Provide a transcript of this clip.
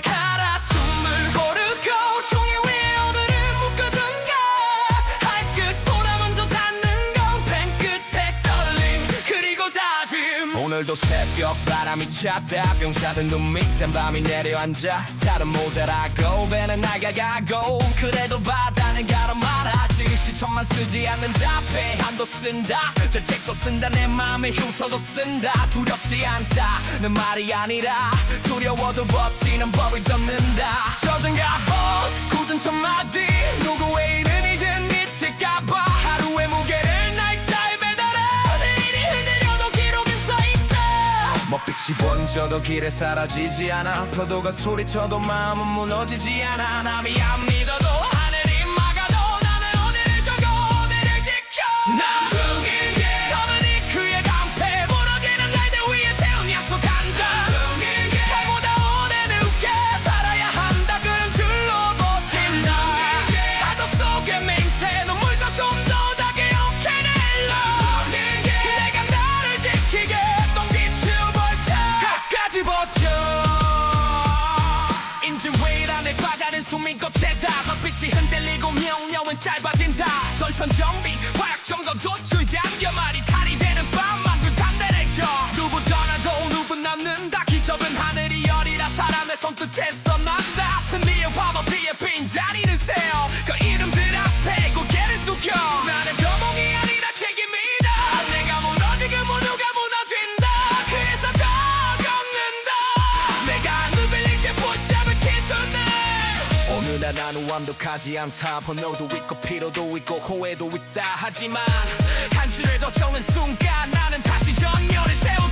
가라. 숨을 고르고 종이 위에 오늘을 묶어둔가. 발끝 보라 먼저 닿는 건펜 끝에 떨림. 그리고 다짐. 오늘도 새벽 바람이 차다. 병사든 눈 밑엔 밤이 내려앉아. 사람 모자라고 배는 나가가고. 그래도 바다 천만 쓰지 않는다 배한도 쓴다. 절책도 쓴다. 내 맘에 흉터도 쓴다. 두렵지 않다. 는 말이 아니라 두려워도 버티는 법을 접는다. 저승가 봇 굳은 첫마디. 누구의 이름이든 미칠까봐. 하루의 무게를 날짜에 매달아. 내일이 흔들려도 기록은 써있다. 먹빛이 번져도 길에 사라지지 않아. 표도가 소리쳐도 마음은 무너지지 않아. 남이 안 믿어도 전선 정비 화약 점검 도출 나는 완벽하지 않다. 번호도 있고 피로도 있고 호해도 있다. 하지만 한 줄을 더 적는 순간 나는 다시 정열을 세운